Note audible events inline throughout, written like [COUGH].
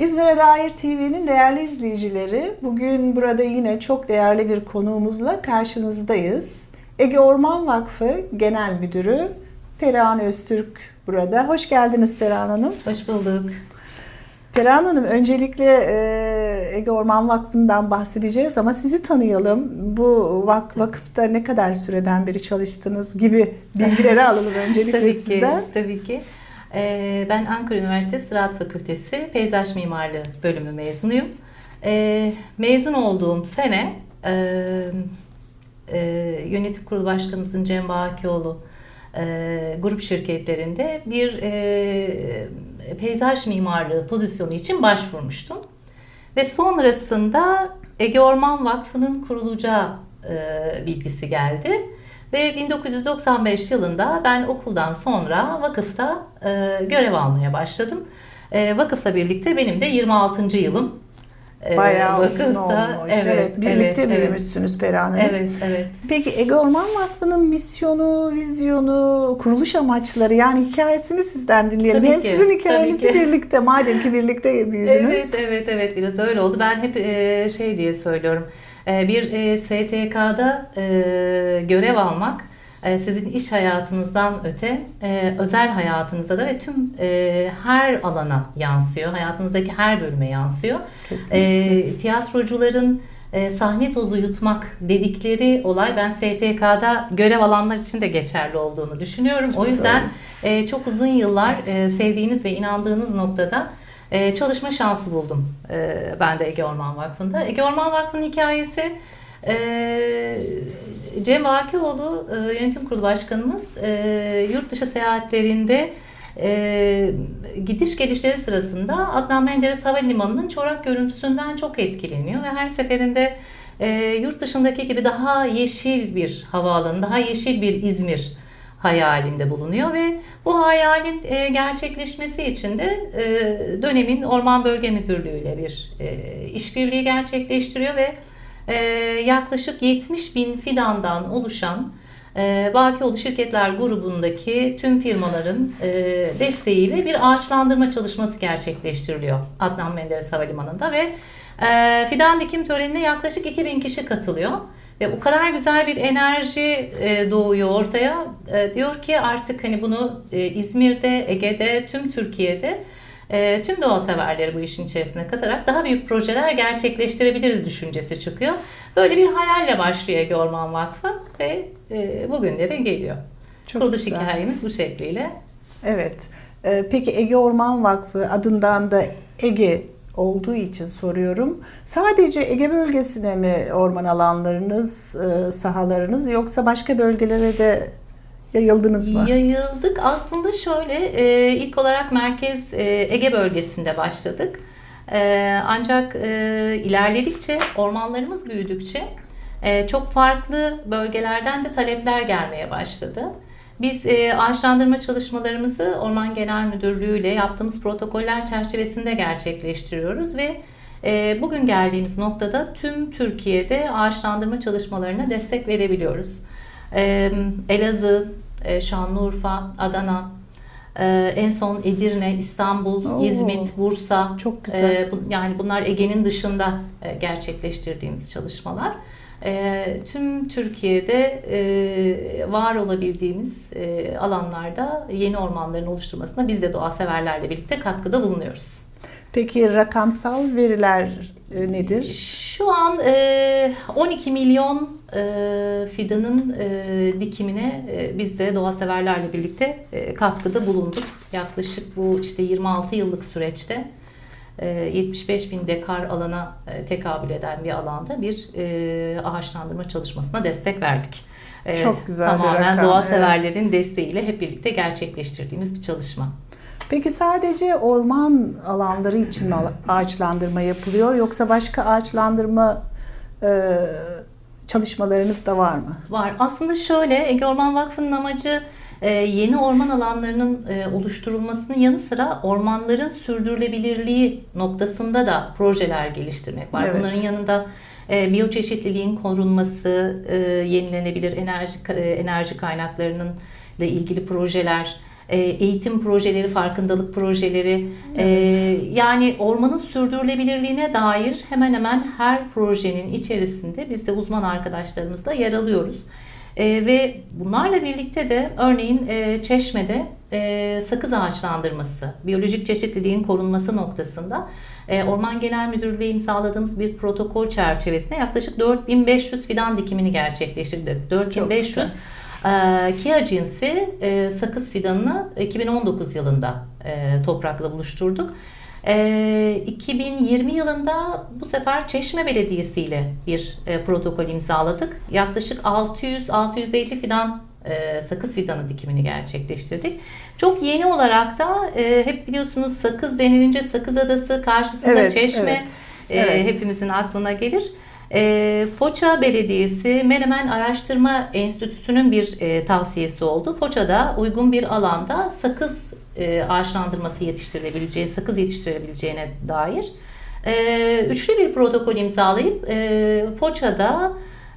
İzmir'e dair TV'nin değerli izleyicileri, bugün burada yine çok değerli bir konuğumuzla karşınızdayız. Ege Orman Vakfı Genel Müdürü Perihan Öztürk burada. Hoş geldiniz Perihan Hanım. Hoş bulduk. Perihan Hanım, öncelikle e, Ege Orman Vakfı'ndan bahsedeceğiz ama sizi tanıyalım. Bu vak vakıfta ne kadar süreden beri çalıştınız gibi bilgileri [LAUGHS] alalım öncelikle tabii sizden. ki, tabii ki. Ee, ben Ankara Üniversitesi Ziraat Fakültesi Peyzaj Mimarlığı bölümü mezunuyum. Ee, mezun olduğum sene e, e, yönetim kurulu başkanımızın Cem Bakioğlu e, grup şirketlerinde bir peyzaj mimarlığı pozisyonu için başvurmuştum. Ve sonrasında Ege Orman Vakfı'nın kurulacağı bilgisi geldi. Ve 1995 yılında ben okuldan sonra vakıfta e, görev almaya başladım. E, vakıfla birlikte benim de 26. yılım. E, Bayağı uzun olmuş. Evet, birlikte evet, büyümüşsünüz Perihan Hanım. Evet, evet. Peki Ege Orman Vakfı'nın misyonu, vizyonu, kuruluş amaçları yani hikayesini sizden dinleyelim. Tabii Hem ki, sizin hikayenizi birlikte madem ki birlikte büyüdünüz. Evet, evet, evet. Biraz öyle oldu. Ben hep e, şey diye söylüyorum. E, bir e, STK'da görev almak sizin iş hayatınızdan öte e, özel hayatınıza da ve tüm e, her alana yansıyor. Hayatınızdaki her bölüme yansıyor. Kesinlikle. E, tiyatrocuların e, sahne tozu yutmak dedikleri olay ben STK'da görev alanlar için de geçerli olduğunu düşünüyorum. o yüzden e, çok uzun yıllar e, sevdiğiniz ve inandığınız noktada e, çalışma şansı buldum e, ben de Ege Orman Vakfı'nda. Ege Orman Vakfı'nın hikayesi e, Cem Vakioğlu e, yönetim kurulu başkanımız e, yurt dışı seyahatlerinde e, gidiş gelişleri sırasında Adnan Menderes Havalimanı'nın çorak görüntüsünden çok etkileniyor ve her seferinde e, yurt dışındaki gibi daha yeşil bir havaalanı, daha yeşil bir İzmir hayalinde bulunuyor ve bu hayalin e, gerçekleşmesi için de e, dönemin Orman Bölge Müdürlüğü ile bir e, işbirliği gerçekleştiriyor ve e, yaklaşık 70 bin fidandan oluşan e, Bakioğlu Şirketler grubundaki tüm firmaların e, desteğiyle bir ağaçlandırma çalışması gerçekleştiriliyor Adnan Menderes Havalimanı'nda ve e, fidan dikim törenine yaklaşık 2000 kişi katılıyor. Ve o kadar güzel bir enerji e, doğuyor ortaya. E, diyor ki artık hani bunu e, İzmir'de, Ege'de, tüm Türkiye'de e, tüm doğa severleri bu işin içerisine katarak daha büyük projeler gerçekleştirebiliriz düşüncesi çıkıyor. Böyle bir hayalle başlıyor Ege Orman Vakfı ve e, bugünlere geliyor. Çok Kuruluş güzel. hikayemiz bu şekliyle. Evet. Ee, Peki Ege Orman Vakfı adından da Ege olduğu için soruyorum. Sadece Ege bölgesine mi orman alanlarınız, e, sahalarınız yoksa başka bölgelere de yayıldınız mı? Yayıldık. Aslında şöyle e, ilk olarak merkez e, Ege bölgesinde başladık. E, ancak e, ilerledikçe ormanlarımız büyüdükçe e, çok farklı bölgelerden de talepler gelmeye başladı. Biz e, ağaçlandırma çalışmalarımızı Orman Genel Müdürlüğü ile yaptığımız protokoller çerçevesinde gerçekleştiriyoruz ve e, bugün geldiğimiz noktada tüm Türkiye'de ağaçlandırma çalışmalarına destek verebiliyoruz. E, Elazığ, e, Şanlıurfa, Adana, e, en son Edirne, İstanbul, Oo. İzmit, Bursa. Çok güzel. E, bu- yani bunlar Ege'nin dışında e, gerçekleştirdiğimiz çalışmalar. E, tüm Türkiye'de e, var olabildiğimiz e, alanlarda yeni ormanların oluşturmasına biz de doğa severlerle birlikte katkıda bulunuyoruz. Peki rakamsal veriler e, nedir? Şu an e, 12 milyon e, fidanın e, dikimine e, biz de doğa severlerle birlikte e, katkıda bulunduk. Yaklaşık bu işte 26 yıllık süreçte e, 75 bin dekar alana e, tekabül eden bir alanda bir e, ağaçlandırma çalışmasına destek verdik. E, Çok güzel bir Tamamen rakam, doğa evet. severlerin desteğiyle hep birlikte gerçekleştirdiğimiz bir çalışma. Peki sadece orman alanları için mi ağaçlandırma yapılıyor yoksa başka ağaçlandırma e, çalışmalarınız da var mı? Var. Aslında şöyle Ege Orman Vakfı'nın amacı e, yeni orman alanlarının e, oluşturulmasının yanı sıra ormanların sürdürülebilirliği noktasında da projeler geliştirmek var. Evet. Bunların yanında e, biyoçeşitliliğin korunması, e, yenilenebilir enerji e, enerji kaynaklarının ile ilgili projeler, eğitim projeleri, farkındalık projeleri, e, yani ormanın sürdürülebilirliğine dair hemen hemen her projenin içerisinde biz de uzman arkadaşlarımızla yer alıyoruz. E, ve bunlarla birlikte de örneğin e, Çeşme'de e, sakız ağaçlandırması, biyolojik çeşitliliğin korunması noktasında e, Orman Genel Müdürlüğü imzaladığımız bir protokol çerçevesinde yaklaşık 4500 fidan dikimini gerçekleştirdik. 4500 güzel. E, Kia cinsi e, sakız fidanını 2019 yılında e, toprakla buluşturduk. E, 2020 yılında bu sefer Çeşme Belediyesi ile bir e, protokol imzaladık. Yaklaşık 600-650 fidan e, sakız fidanı dikimini gerçekleştirdik. Çok yeni olarak da e, hep biliyorsunuz sakız denilince Sakız Adası karşısında Evet, Çeşme evet, e, evet. hepimizin aklına gelir. E, Foça Belediyesi Menemen Araştırma Enstitüsü'nün bir e, tavsiyesi oldu. Foça'da uygun bir alanda sakız e, ağaçlandırması yetiştirilebileceği, sakız yetiştirilebileceğine dair e, üçlü bir protokol imzalayıp e, Foça'da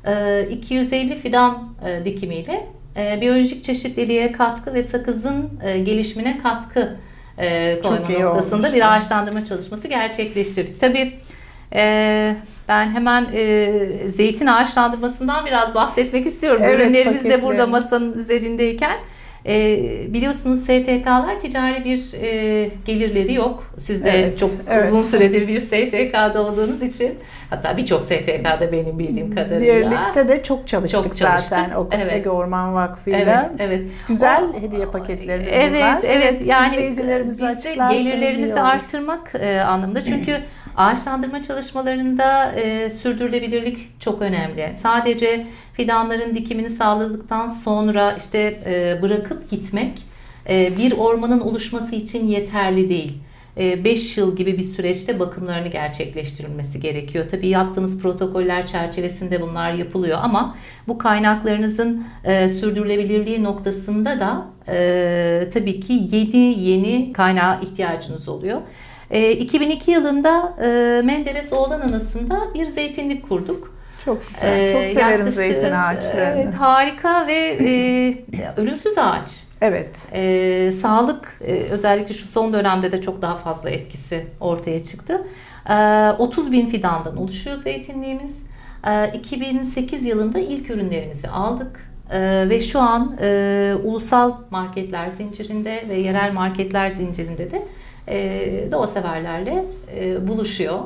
e, 250 fidan e, dikimiyle e, biyolojik çeşitliliğe katkı ve sakızın e, gelişimine katkı e, koyma noktasında bir ağaçlandırma çalışması gerçekleştirdik. Tabii e, ben hemen e, zeytin ağaçlandırmasından biraz bahsetmek istiyorum. Evet, Ürünlerimiz de burada paketlerimiz. masanın üzerindeyken. E, biliyorsunuz STK'lar ticari bir e, gelirleri yok. Siz de Evet, çok evet. uzun süredir bir STK'da olduğunuz için hatta birçok STK'da benim bildiğim kadarıyla. Birlikte de çok çalıştık, Çok çalıştık. zaten o Evet. Ege Orman Vakfı'yla. Evet, evet. Güzel O- hediye paketleriniz Evet, bunlar. evet. Yani izleyicilerimize açıklarsanız gelirlerimizi olur. arttırmak e, anlamında. Çünkü [CLEARS THROAT] ağaçlandırma çalışmalarında e, sürdürülebilirlik çok önemli. Sadece fidanların dikimini sağladıktan sonra işte e, bırakıp gitmek e, bir ormanın oluşması için yeterli değil. 5 yıl gibi bir süreçte bakımlarını gerçekleştirilmesi gerekiyor. Tabii yaptığımız protokoller çerçevesinde bunlar yapılıyor ama bu kaynaklarınızın e, sürdürülebilirliği noktasında da e, tabii ki yeni yeni kaynağa ihtiyacınız oluyor. E, 2002 yılında e, Menderes Oğlan Anası'nda bir zeytinlik kurduk. Çok güzel. E, çok severim yaklaşık, zeytin ağaçlarını. Evet, harika ve e, ölümsüz ağaç. Evet. Ee, sağlık e, özellikle şu son dönemde de çok daha fazla etkisi ortaya çıktı. Ee, 30 bin fidandan oluşuyor zeytinliğimiz. Ee, 2008 yılında ilk ürünlerimizi aldık. Ee, ve şu an e, ulusal marketler zincirinde ve yerel marketler zincirinde de e, doğa severlerle e, buluşuyor.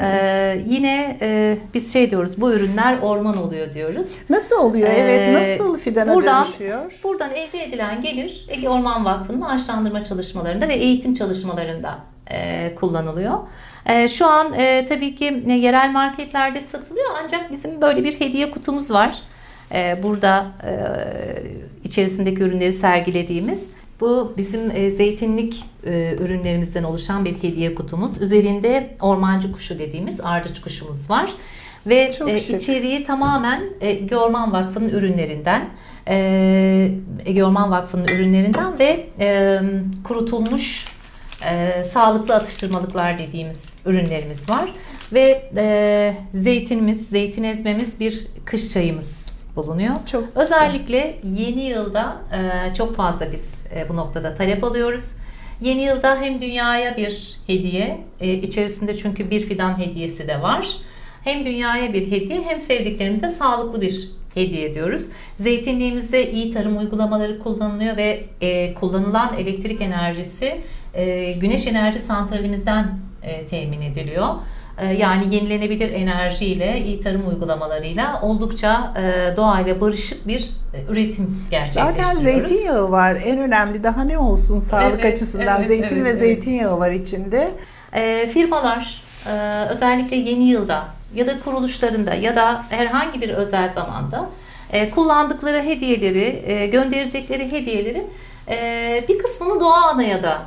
Ee, yine e, biz şey diyoruz bu ürünler orman oluyor diyoruz. Nasıl oluyor? evet. Ee, Nasıl fidana buradan- dönüşüyor? Buradan elde edilen gelir Ege Orman Vakfı'nın ağaçlandırma çalışmalarında ve eğitim çalışmalarında e, kullanılıyor. E, şu an e, tabii ki e, yerel marketlerde satılıyor ancak bizim böyle bir hediye kutumuz var. E, burada e, içerisindeki ürünleri sergilediğimiz. Bu bizim e, zeytinlik e, ürünlerimizden oluşan bir hediye kutumuz. Üzerinde ormancı kuşu dediğimiz ardıç kuşumuz var. Ve Çok e, şık. içeriği tamamen e, Ege Orman Vakfı'nın ürünlerinden. E, Ege Orman Vakfı'nın ürünlerinden ve e, kurutulmuş e, sağlıklı atıştırmalıklar dediğimiz ürünlerimiz var. Ve e, zeytinimiz, zeytin ezmemiz bir kış çayımız bulunuyor. Çok güzel. Özellikle yeni yılda e, çok fazla biz e, bu noktada talep alıyoruz. Yeni yılda hem dünyaya bir hediye, e, içerisinde çünkü bir fidan hediyesi de var. Hem dünyaya bir hediye hem sevdiklerimize sağlıklı bir hediye ediyoruz. Zeytinliğimizde iyi tarım uygulamaları kullanılıyor ve e, kullanılan elektrik enerjisi güneş enerji santralimizden temin ediliyor. E, Yani yenilenebilir enerjiyle, iyi tarım uygulamalarıyla oldukça e, doğayla barışık bir e, üretim gerçekleştiriyoruz. Zaten zeytinyağı var. En önemli daha ne olsun sağlık Evet, açısından. evet, Zeytin evet, ve evet. zeytinyağı var içinde. E, firmalar e, özellikle yeni yılda ya da kuruluşlarında ya da herhangi bir özel zamanda e, kullandıkları hediyeleri, e, gönderecekleri hediyeleri e, bir kısmını Doğa Ana'ya da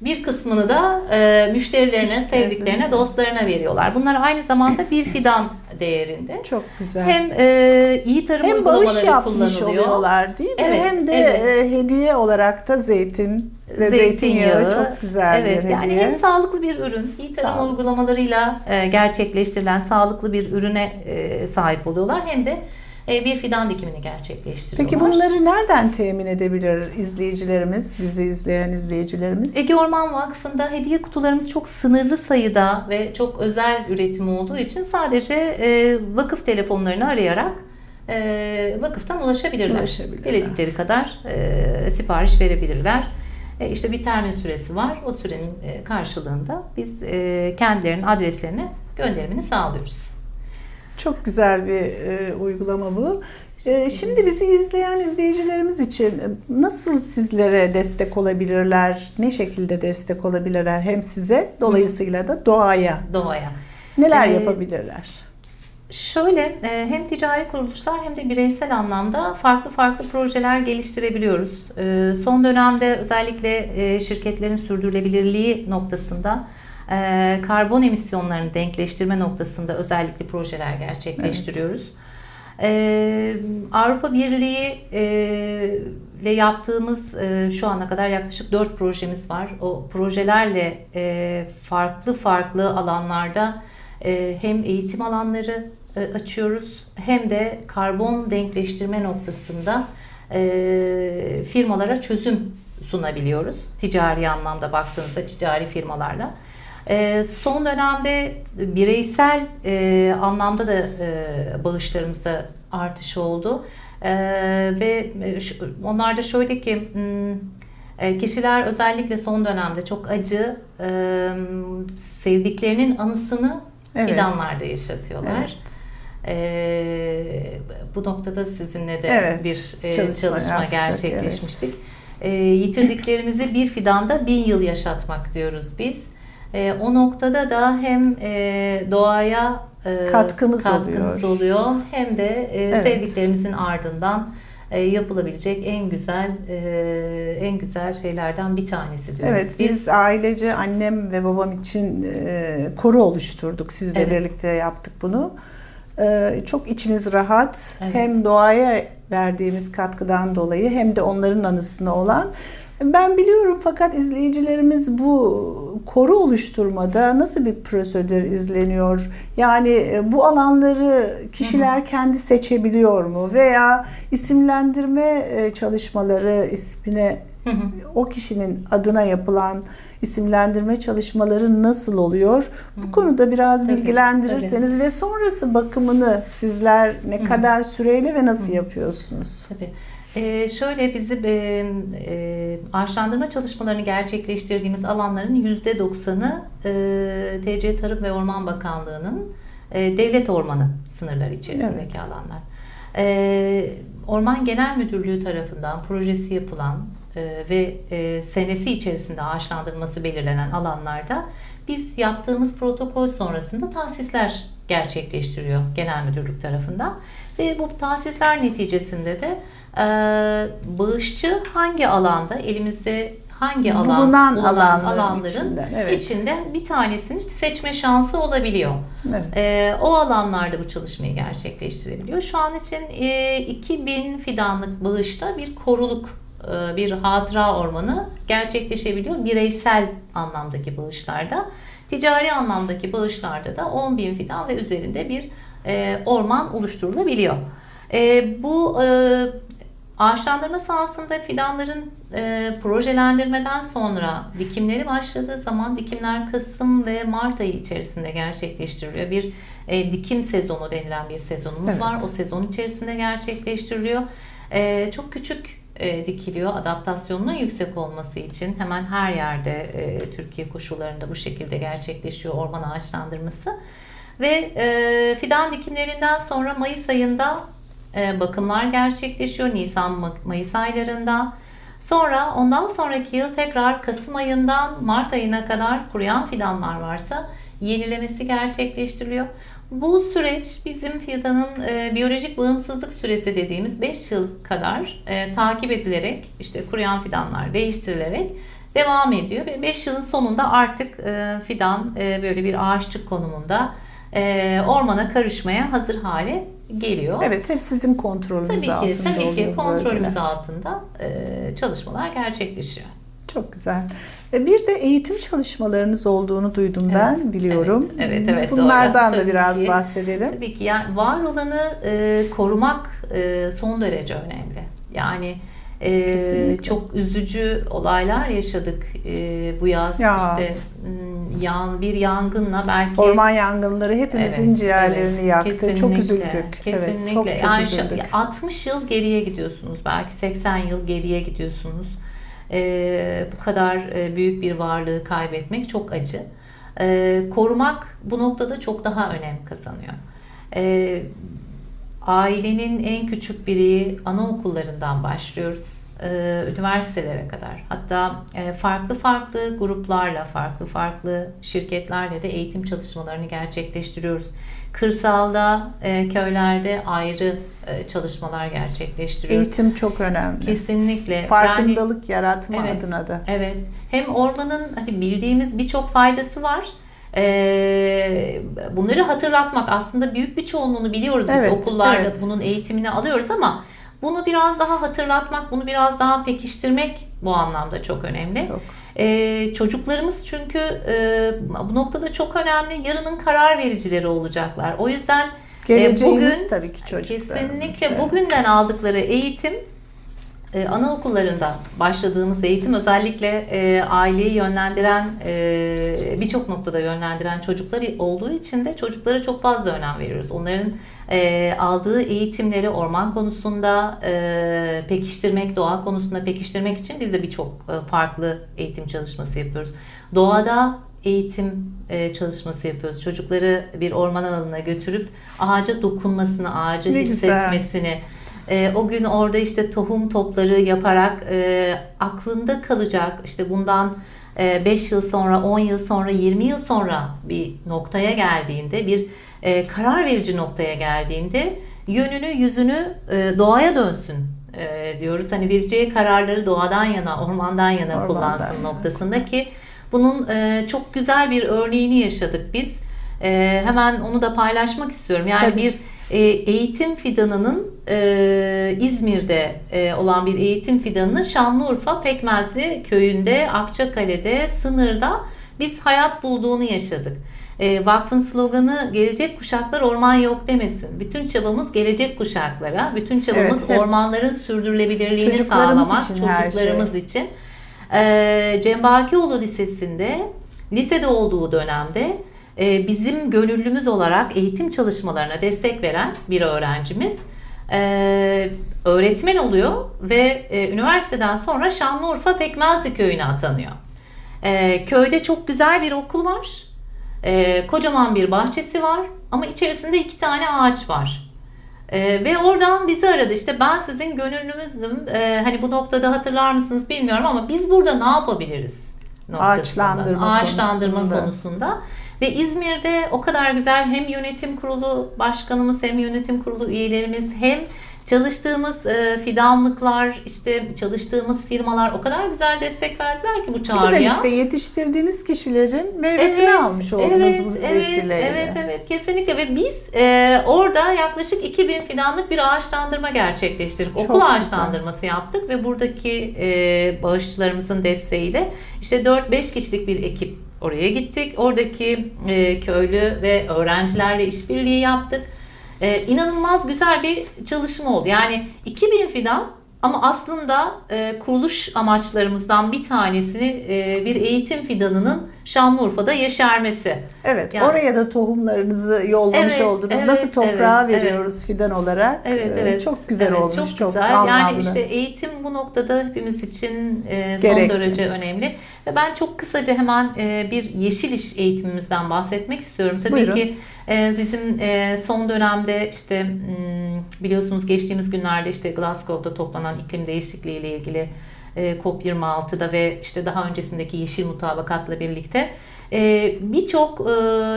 bir kısmını da e, müşterilerine, Müşterilerine. sevdiklerine, dostlarına veriyorlar. Bunlar aynı zamanda bir [CLEARS THROAT] fidan değerinde. Çok güzel. Hem e, iyi tarım Hem bağış yapmış oluyorlar değil mi? Evet, Hem de evet. e, hediye olarak da zeytin ve zeytinyağı, çok güzel evet, bir yani hediye. hem sağlıklı bir ürün, iyi tarım Sağlıklı. uygulamalarıyla e, gerçekleştirilen sağlıklı bir ürüne e, sahip oluyorlar hem de bir fidan dikimini gerçekleştiriyorlar. Peki bunları nereden temin edebilir izleyicilerimiz, bizi izleyen izleyicilerimiz? Ege Orman Vakfı'nda hediye kutularımız çok sınırlı sayıda ve çok özel üretim olduğu için sadece e, vakıf telefonlarını arayarak e, vakıftan ulaşabilirler. Ulaşabilirler. Diledikleri kadar e, sipariş verebilirler. E, işte bir termin süresi var. O sürenin e, karşılığında biz e, kendilerinin adreslerine gönderimini sağlıyoruz. Çok güzel bir e, uygulama bu. E, şimdi bizi izleyen izleyicilerimiz için e, nasıl sizlere destek olabilirler? Ne şekilde destek olabilirler? Hem size dolayısıyla da doğaya. Doğaya. Neler Ee, yapabilirler? Şöyle e, hem ticari kuruluşlar hem de bireysel anlamda farklı farklı projeler geliştirebiliyoruz. E, Son dönemde özellikle şirketlerin sürdürülebilirliği noktasında e, karbon emisyonlarını denkleştirme noktasında özellikle projeler gerçekleştiriyoruz. E, Avrupa Birliği e, ile yaptığımız e, şu ana kadar yaklaşık 4 projemiz var. O projelerle e, farklı farklı alanlarda e, hem eğitim alanları e, açıyoruz hem de karbon denkleştirme noktasında e, firmalara çözüm sunabiliyoruz. Ticari anlamda baktığınızda ticari firmalarla. E, son dönemde bireysel e, anlamda da e, bağışlarımızda artış oldu. E, ve e, şu- onlar da şöyle ki hmm, e, kişiler özellikle son dönemde çok acı e, sevdiklerinin anısını Evet. fidanlarda yaşatıyorlar. Evet. E, bu noktada sizinle de Evet, bir e, çalışma çalışma, gerçekleşmiştik. E, yitirdiklerimizi bir fidanda bin yıl yaşatmak diyoruz biz. E, o noktada da hem e, doğaya e, Katkımız katkımız oluyor. oluyor hem de e, Evet. sevdiklerimizin ardından e, yapılabilecek en güzel e, en güzel şeylerden bir tanesi diyoruz. Evet, biz ailece annem ve babam için e, koru oluşturduk. Sizle Evet. birlikte yaptık bunu. E, çok içimiz rahat. Evet. Hem doğaya verdiğimiz katkıdan dolayı hem de onların anısına olan. Ben biliyorum fakat izleyicilerimiz bu koru oluşturmada nasıl bir prosedür izleniyor? Yani e, bu alanları kişiler kendi seçebiliyor mu? Veya isimlendirme e, çalışmaları ismine Hı hı. o kişinin adına yapılan isimlendirme çalışmaları nasıl oluyor? Bu konuda biraz Tabii, bilgilendirirseniz ve sonrası bakımını sizler ne kadar süreyle ve nasıl yapıyorsunuz? Tabii. Ee, şöyle bizim e, e, ağaçlandırma çalışmalarını gerçekleştirdiğimiz alanların %90'ı e, TC Tarım ve Orman Bakanlığı'nın e, devlet ormanı sınırları içerisindeki Evet. alanlar. E, Orman Genel Müdürlüğü tarafından projesi yapılan e, ve e, senesi içerisinde ağaçlandırılması belirlenen alanlarda biz yaptığımız protokol sonrasında tahsisler gerçekleştiriyor Genel Müdürlük tarafından ve bu tahsisler neticesinde de e, bağışçı hangi alanda elimizde hangi alan Bulunan alanların alanların içinden, evet. içinde bir tanesini seçme şansı olabiliyor. Evet. Ee, o alanlarda bu çalışmayı gerçekleştirebiliyor. Şu an için e, 2000 fidanlık bağışta bir koruluk, e, bir hatıra ormanı gerçekleşebiliyor. Bireysel anlamdaki bağışlarda. Ticari anlamdaki bağışlarda da 10.000 fidan ve üzerinde bir e, orman oluşturulabiliyor. E, bu e, ağaçlandırma sahasında fidanların e, projelendirmeden sonra dikimleri başladığı zaman dikimler Kasım ve Mart ayı içerisinde gerçekleştiriliyor. Bir e, dikim sezonu denilen bir sezonumuz Evet. var. O sezon içerisinde gerçekleştiriliyor. E, çok küçük e, dikiliyor adaptasyonunun yüksek olması için. Hemen her yerde e, Türkiye koşullarında bu şekilde gerçekleşiyor orman ağaçlandırması. Ve e, fidan dikimlerinden sonra Mayıs ayında bakımlar gerçekleşiyor. Nisan-Mayıs aylarında. Sonra ondan sonraki yıl tekrar Kasım ayından Mart ayına kadar kuruyan fidanlar varsa yenilemesi gerçekleştiriliyor. Bu süreç bizim fidanın e, biyolojik bağımsızlık süresi dediğimiz 5 yıl kadar e, takip edilerek işte kuruyan fidanlar değiştirilerek devam ediyor ve 5 yılın sonunda artık e, fidan e, böyle bir ağaççık konumunda e, ormana karışmaya hazır hale geliyor. Evet, hep sizin kontrolünüz Tabii ki, altında tabii oluyor ki bu kontrolümüz bölgeler. altında e, çalışmalar gerçekleşiyor. Çok güzel. E, Bir de eğitim çalışmalarınız olduğunu duydum ben, biliyorum. evet, evet, evet, Bunlardan doğru. da biraz Tabii ki. bahsedelim. Tabii ki yani var olanı e, korumak e, son derece önemli. Yani Kesinlikle. çok üzücü olaylar yaşadık e, bu yaz. Ya. İşte m, yan bir yangınla belki Orman yangınları hepimizin Evet, ciğerlerini evet. yaktı. Çok Kesinlikle, üzüldük. Kesinlikle. Evet, çok çok yani üzüldük. 60 yıl geriye gidiyorsunuz. Belki 80 yıl geriye gidiyorsunuz. Ee, bu kadar e, büyük bir varlığı kaybetmek çok acı. Ee, korumak bu noktada çok daha önem kazanıyor. Ee, ailenin en küçük bireyi anaokullarından başlıyoruz. e, Üniversitelere kadar. Hatta e, farklı farklı gruplarla, farklı farklı şirketlerle de eğitim çalışmalarını gerçekleştiriyoruz. Kırsalda, e, köylerde ayrı çalışmalar gerçekleştiriyoruz. Eğitim çok önemli. Kesinlikle. Yani- Farkındalık yaratma Evet. adına da. Evet. Hem ormanın hani bildiğimiz birçok faydası var. Ee, bunları hatırlatmak aslında büyük bir çoğunluğunu biliyoruz biz Evet, okullarda evet. bunun eğitimini alıyoruz ama bunu biraz daha hatırlatmak, bunu biraz daha pekiştirmek bu anlamda çok önemli. Çok. Ee, çocuklarımız çünkü e, bu noktada çok önemli. Yarının karar vericileri olacaklar. O yüzden Geleceğimiz bugün- tabii ki çocuklarımız. Kesinlikle Evet. bugünden aldıkları eğitim e, anaokullarında başladığımız eğitim özellikle e, aileyi yönlendiren e, birçok noktada yönlendiren çocuklar olduğu için de çocuklara çok fazla önem veriyoruz. Onların e, aldığı eğitimleri orman konusunda e, pekiştirmek, doğa konusunda pekiştirmek için biz de birçok e, farklı eğitim çalışması yapıyoruz. Doğada eğitim e, çalışması yapıyoruz. Çocukları bir orman alanına götürüp ağaca dokunmasını, ağacı Ne güzel. E, o gün orada işte tohum topları yaparak e, aklında kalacak işte bundan 5 yıl sonra, 10 yıl sonra, 20 yıl sonra bir noktaya geldiğinde, bir e, karar verici noktaya geldiğinde yönünü, yüzünü e, doğaya dönsün e, diyoruz. Hani vereceği kararları doğadan yana, ormandan yana Ormandan kullansın yana noktasında ki bunun e, çok güzel bir örneğini yaşadık biz. E, hemen onu da paylaşmak istiyorum. Yani Tabii. bir e, eğitim fidanının e, İzmir'de e, olan bir eğitim fidanının Şanlıurfa Pekmezli köyünde Akçakale'de sınırda biz hayat bulduğunu yaşadık. E, vakfın sloganı gelecek kuşaklar orman yok demesin. Bütün çabamız gelecek kuşaklara, bütün çabamız Evet, ormanların sürdürülebilirliğini sağlamak, için şey. çocuklarımız için. E, Cem Bakioğlu Lisesi'nde lisede olduğu dönemde e, bizim gönüllümüz olarak eğitim çalışmalarına destek veren bir öğrencimiz e, öğretmen oluyor ve e, üniversiteden sonra Şanlıurfa Pekmezli köyüne atanıyor. E, köyde çok güzel bir okul var. E, kocaman bir bahçesi var ama içerisinde iki tane ağaç var. E, ve oradan bizi aradı işte ben sizin gönüllümüzüm E, hani bu noktada hatırlar mısınız bilmiyorum ama biz burada ne yapabiliriz noktasında. Ağaçlandırma ağaçlandırma konusunda. konusunda ve İzmir'de o kadar güzel hem yönetim kurulu başkanımız hem yönetim kurulu üyelerimiz hem çalıştığımız e, fidanlıklar işte çalıştığımız firmalar o kadar güzel destek verdiler ki bu çağrıya. Güzel işte yetiştirdiğiniz kişilerin meyvesini almış oldunuz evet, bu evet, vesileyle. Evet, evet, kesinlikle ve biz e, orada yaklaşık 2000 fidanlık bir ağaçlandırma gerçekleştirdik. Çok Okul güzel. ağaçlandırması yaptık ve buradaki e, bağışçılarımızın desteğiyle işte 4-5 kişilik bir ekip oraya gittik. Oradaki e, köylü ve öğrencilerle işbirliği yaptık. E, inanılmaz güzel bir çalışma oldu. Yani 2000 fidan ama aslında e, kuruluş amaçlarımızdan bir tanesini e, bir eğitim fidanının Şanlıurfa'da yeşermesi. Evet, Yani- oraya da tohumlarınızı yollamış Evet, oldunuz. evet, Nasıl toprağa evet, veriyoruz fidan olarak? Evet Ee, evet. Çok güzel Evet, olmuş, çok, güzel. anlamlı. Yani işte eğitim bu noktada hepimiz için e, son Gerekli. derece önemli. Ve ben çok kısaca hemen e, bir yeşil iş eğitimimizden bahsetmek istiyorum. Tabii Buyurun. ki e, bizim e, son dönemde işte m, biliyorsunuz geçtiğimiz günlerde işte Glasgow'da toplanan iklim değişikliği ile ilgili e, COP26'da ve işte daha öncesindeki yeşil mutabakatla birlikte e, birçok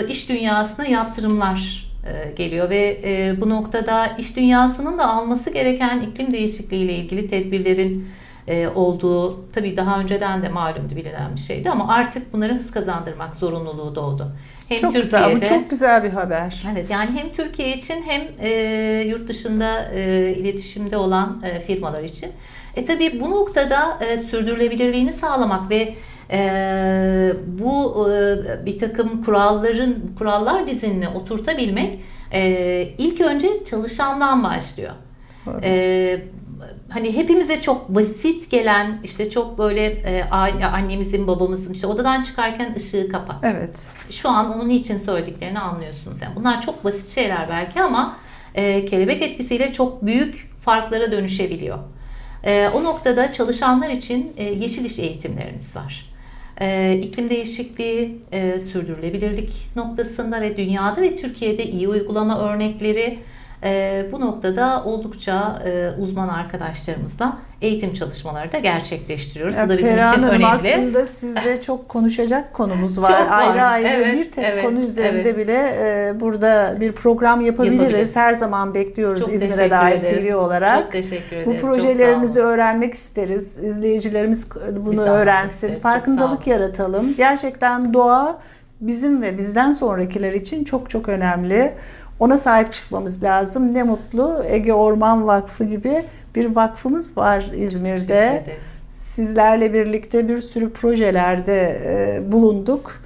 iş dünyasına yaptırımlar geliyor ve bu noktada iş dünyasının da alması gereken iklim değişikliği ile ilgili tedbirlerin olduğu tabii daha önceden de malumdu bilinen bir şeydi ama artık bunları hız kazandırmak zorunluluğu doğdu. Hem Çok güzel. Bu Türkiye'de- çok güzel bir haber. Evet yani hem Türkiye için hem e, yurt dışında e, iletişimde olan e, firmalar için. E tabii bu noktada e, sürdürülebilirliğini sağlamak ve e, bu e, bir takım kuralların kurallar dizinini oturtabilmek e, ilk önce çalışandan başlıyor. E, hani hepimize çok basit gelen işte çok böyle e, annemizin babamızın işte odadan çıkarken ışığı kapat Evet. şu an onun niçin söylediklerini anlıyorsunuz. Yani bunlar çok basit şeyler belki ama e, kelebek etkisiyle çok büyük farklara dönüşebiliyor. E, o noktada çalışanlar için e, yeşil iş eğitimlerimiz var. E, iklim değişikliği, e, sürdürülebilirlik noktasında ve dünyada ve Türkiye'de iyi uygulama örnekleri e, bu noktada oldukça e, uzman arkadaşlarımızla eğitim çalışmaları da gerçekleştiriyoruz. Ya bu da bizim Perihan için Hanım, önemli. aslında sizde [LAUGHS] çok konuşacak konumuz var. Var. Ayrı ayrı Evet, bir tek evet, konu üzerinde evet. bile e, burada bir program yapabiliriz. Yapabiliriz. Her zaman bekliyoruz Çok İzmir'e dair ederiz. TV olarak. Çok teşekkür ederiz. Bu projelerinizi öğrenmek isteriz. İzleyicilerimiz bunu Biz öğrensin. isteriz. Farkındalık yaratalım. Gerçekten doğa bizim ve bizden sonrakiler için çok çok önemli. Ona sahip çıkmamız lazım. Ne mutlu Ege Orman Vakfı gibi bir vakfımız var İzmir'de. Sizlerle birlikte bir sürü projelerde e, bulunduk.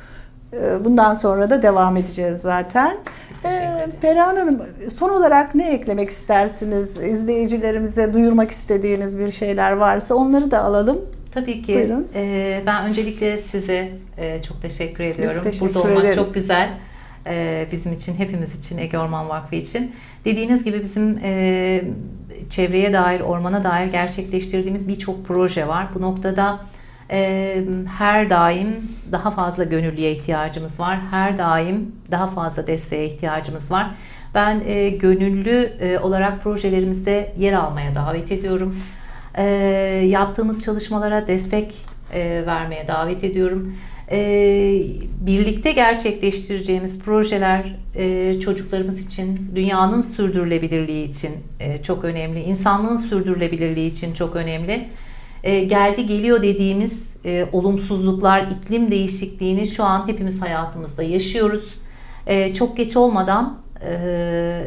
E, bundan sonra da devam edeceğiz zaten. E. Perihan Hanım son olarak ne eklemek istersiniz? İzleyicilerimize duyurmak istediğiniz bir şeyler varsa onları da alalım. Tabii ki. Buyurun. ben öncelikle size çok teşekkür ediyorum. teşekkür Burada olmak ederiz. çok güzel. E, bizim için, hepimiz için, Ege Orman Vakfı için. Dediğiniz gibi bizim e, çevreye dair, ormana dair gerçekleştirdiğimiz birçok proje var. Bu noktada e, her daim daha fazla gönüllüye ihtiyacımız var. Her daim daha fazla desteğe ihtiyacımız var. Ben e, gönüllü e, olarak projelerimizde yer almaya davet ediyorum. E, yaptığımız çalışmalara destek e, vermeye davet ediyorum. E, birlikte gerçekleştireceğimiz projeler e, çocuklarımız için, dünyanın sürdürülebilirliği için e, çok önemli, insanlığın sürdürülebilirliği için çok önemli. E, geldi geliyor dediğimiz e, olumsuzluklar, iklim değişikliğini şu an hepimiz hayatımızda yaşıyoruz. E, çok geç olmadan e,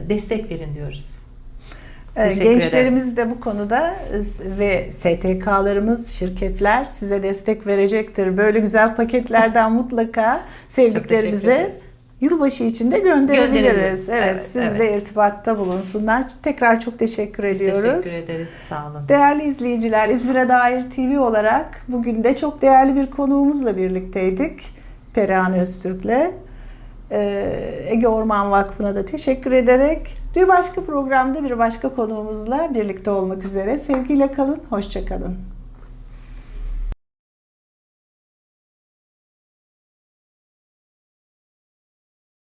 destek verin diyoruz. E, Teşekkür Gençlerimiz de bu konuda e, ve STK'larımız, şirketler size destek verecektir. Böyle güzel paketlerden [LAUGHS] mutlaka sevdiklerimize yılbaşı için de gönderebiliriz. Gönderebiliriz. Evet, Evet, siz evet. de irtibatta bulunsunlar. Tekrar çok teşekkür ediyoruz. Teşekkür ederiz. Sağ olun. Değerli izleyiciler, İzmir'e dair TV olarak bugün de çok değerli bir konuğumuzla birlikteydik. Perihan Öztürk'le. Ee, Ege Orman Vakfı'na da teşekkür ederek bir başka programda bir başka konuğumuzla birlikte olmak üzere. Sevgiyle kalın, hoşça kalın.